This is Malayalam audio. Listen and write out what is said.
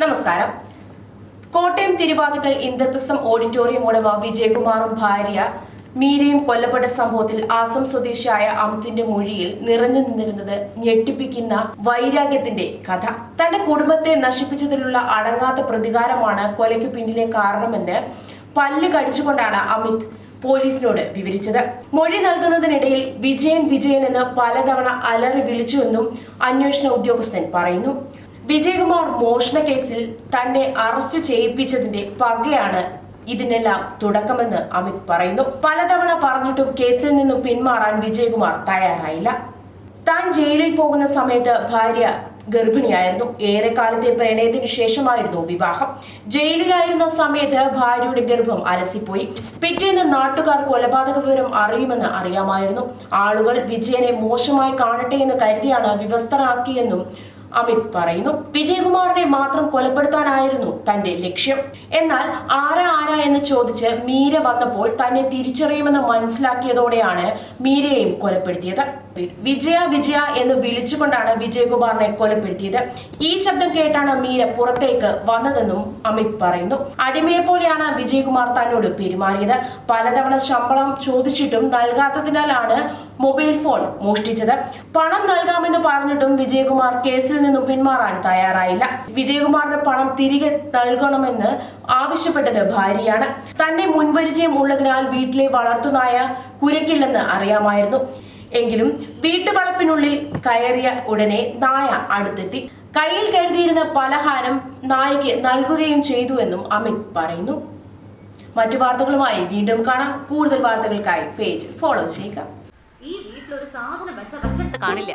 നമസ്കാരം. കോട്ടയം തിരുവാതിക്കൽ ഇന്ദ്രപ്രസ്ഥം ഓഡിറ്റോറിയം ഉടമ വിജയകുമാറും ഭാര്യ മീരയും കൊല്ലപ്പെട്ട സംഭവത്തിൽ ആസം സ്വദേശിയായ അമിത്തിന്റെ മൊഴിയിൽ നിറഞ്ഞു നിന്നിരുന്നത് ഞെട്ടിപ്പിക്കുന്ന വൈരാഗ്യത്തിന്റെ കഥ. തന്റെ കുടുംബത്തെ നശിപ്പിച്ചതിലുള്ള അടങ്ങാത്ത പ്രതികാരമാണ് കൊലയ്ക്ക് പിന്നിലെ കാരണമെന്ന് പല്ല് കടിച്ചുകൊണ്ടാണ് അമിത് പോലീസിനോട് വിവരിച്ചത്. മൊഴി നൽകുന്നതിനിടയിൽ വിജയൻ വിജയൻ എന്ന് പലതവണ അലറി വിളിച്ചുവെന്നും അന്വേഷണ ഉദ്യോഗസ്ഥൻ പറയുന്നു. വിജയകുമാർ മോഷണ കേസിൽ തന്നെ അറസ്റ്റ് ചെയ്യിപ്പിച്ചതിന്റെ പകയാണ് ഇതിനെല്ലാം തുടക്കമെന്ന് അമിത് പറയുന്നു. പലതവണ പറഞ്ഞിട്ടും കേസിൽ നിന്നും പിന്മാറാൻ വിജയകുമാർ തയ്യാറായില്ല. താൻ ജയിലിൽ പോകുന്ന സമയത്ത് ഭാര്യ ഗർഭിണിയായിരുന്നു. ഏറെക്കാലത്തെ പ്രണയത്തിന് ശേഷമായിരുന്നു വിവാഹം. ജയിലിലായിരുന്ന സമയത്ത് ഭാര്യയുടെ ഗർഭം അലസിപ്പോയി. പിറ്റേന്ന് നാട്ടുകാർ കൊലപാതക വിവരം അറിയുമെന്ന് അറിയാമായിരുന്നു. ആളുകൾ വിജയനെ മോശമായി കാണട്ടെ എന്ന് കരുതിയാണ് വിവസ്ത്രനാക്കിയെന്നും അമിത് പറയുന്നു വിജയകുമാറിനെ മാത്രം കൊലപ്പെടുത്താനായിരുന്നു തന്റെ ലക്ഷ്യം. എന്നാൽ ആരാ ആരാ എന്ന് ചോദിച്ച് മീര വന്നപ്പോൾ തന്നെ തിരിച്ചറിയുമെന്ന് മനസ്സിലാക്കിയതോടെയാണ് മീരയെയും കൊലപ്പെടുത്തിയത്. വിജയ വിജയ എന്ന് വിളിച്ചുകൊണ്ടാണ് വിജയകുമാറിനെ കൊലപ്പെടുത്തിയത്. ഈ ശബ്ദം കേട്ടാണ് മീര പുറത്തേക്ക് വന്നതെന്നും അമിത് പറയുന്നു. അടിമയെ പോലെയാണ് വിജയകുമാർ തന്നോട് പെരുമാറിയത്. പലതവണ ശമ്പളം ചോദിച്ചിട്ടും നൽകാത്തതിനാലാണ് മൊബൈൽ ഫോൺ മോഷ്ടിച്ചത്. പണം നൽകാമെന്ന് പറഞ്ഞിട്ടും വിജയകുമാർ കേസിൽ നിന്നും പിന്മാറാൻ തയ്യാറായില്ല. വിജയകുമാറിന്റെ പണം തിരികെ നൽകണമെന്ന് ആവശ്യപ്പെട്ടത് ഭാര്യയാണ്. തന്നെ മുൻപരിചയം ഉള്ളതിനാൽ വീട്ടിലെ വളർത്തുനായ കുരക്കില്ലെന്ന് അറിയാമായിരുന്നു. എങ്കിലും വീട്ടുവളപ്പിനുള്ളിൽ കയറിയ ഉടനെ നായ അടുത്തെത്തി. കയ്യിൽ കരുതിയിരുന്ന പലഹാരം നായയ്ക്ക് നൽകുകയും ചെയ്തുവെന്നും അമിത് പറയുന്നു. മറ്റു വാർത്തകളുമായി വീണ്ടും കാണാം. കൂടുതൽ വാർത്തകൾക്കായി പേജ് ഫോളോ ചെയ്യുക. ഈ വീട്ടിലൊരു സാധനം വെച്ച വെച്ചെടുത്ത് കാണില്ല.